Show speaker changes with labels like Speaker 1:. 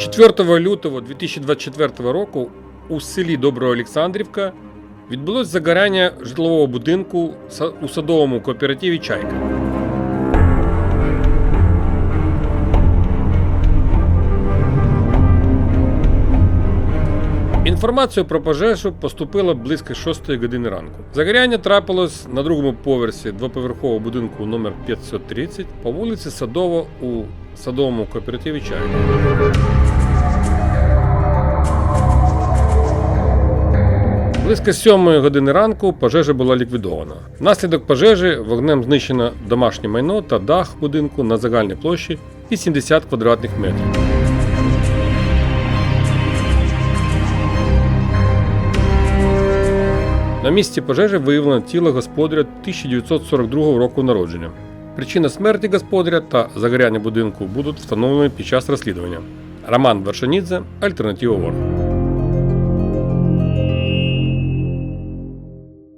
Speaker 1: 4 лютого 2024 року у селі Доброолександрівка відбулось загоряння житлового будинку у садовому кооперативі Чайка. Інформація про пожежу поступила близько 6 години ранку. Загоряння трапилось на другому поверсі двоповерхового будинку номер 530 по вулиці Садова у садовому кооперативі Чайка. Близько 7 години ранку пожежа була ліквідована. Внаслідок пожежі вогнем знищено домашнє майно та дах будинку на загальній площі 80 квадратних метрів. На місці пожежі виявлено тіло господаря 1942 року народження. Причина смерті господаря та загоряння будинку будуть встановлені під час розслідування. Роман Вершанідзе, Альтернатива Ворг.